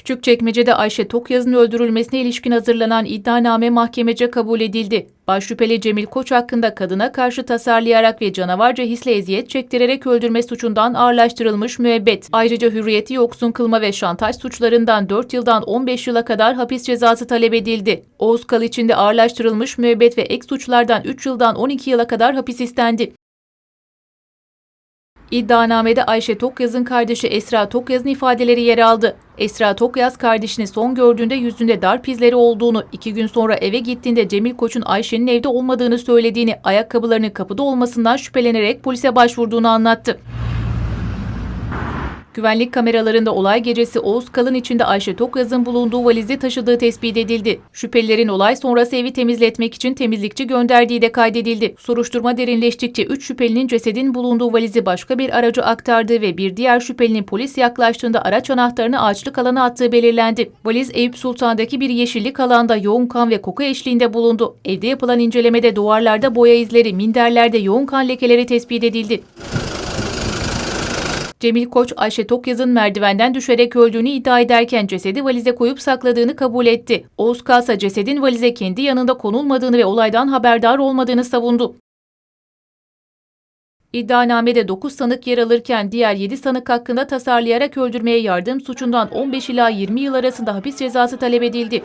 Küçükçekmece'de Ayşe Tokyaz'ın öldürülmesine ilişkin hazırlanan iddianame mahkemece kabul edildi. Başşüpheli Cemil Koç hakkında kadına karşı tasarlayarak ve canavarca hisle eziyet çektirerek öldürme suçundan ağırlaştırılmış müebbet. Ayrıca hürriyeti yoksun kılma ve şantaj suçlarından 4 yıldan 15 yıla kadar hapis cezası talep edildi. Oğuz Kal için de ağırlaştırılmış müebbet ve ek suçlardan 3 yıldan 12 yıla kadar hapis istendi. İddianamede Ayşe Tokyaz'ın kardeşi Esra Tokyaz'ın ifadeleri yer aldı. Esra Tokyaz kardeşini son gördüğünde yüzünde darp izleri olduğunu, iki gün sonra eve gittiğinde Cemil Koç'un Ayşe'nin evde olmadığını söylediğini, ayakkabılarının kapıda olmasından şüphelenerek polise başvurduğunu anlattı. Güvenlik kameralarında olay gecesi Oğuz Kalın içinde Ayşe Tokyaz'ın bulunduğu valizi taşıdığı tespit edildi. Şüphelilerin olay sonrası evi temizletmek için temizlikçi gönderdiği de kaydedildi. Soruşturma derinleştikçe 3 şüphelinin cesedin bulunduğu valizi başka bir aracı aktardığı ve bir diğer şüphelinin polis yaklaştığında araç anahtarını ağaçlık alana attığı belirlendi. Valiz Eyüp Sultan'daki bir yeşillik alanda yoğun kan ve koku eşliğinde bulundu. Evde yapılan incelemede duvarlarda boya izleri, minderlerde yoğun kan lekeleri tespit edildi. Cemil Koç, Ayşe Tokyaz'ın merdivenden düşerek öldüğünü iddia ederken cesedi valize koyup sakladığını kabul etti. Oğuz Kalsa cesedin valize kendi yanında konulmadığını ve olaydan haberdar olmadığını savundu. İddianamede 9 sanık yer alırken diğer 7 sanık hakkında tasarlayarak öldürmeye yardım suçundan 15 ila 20 yıl arasında hapis cezası talep edildi.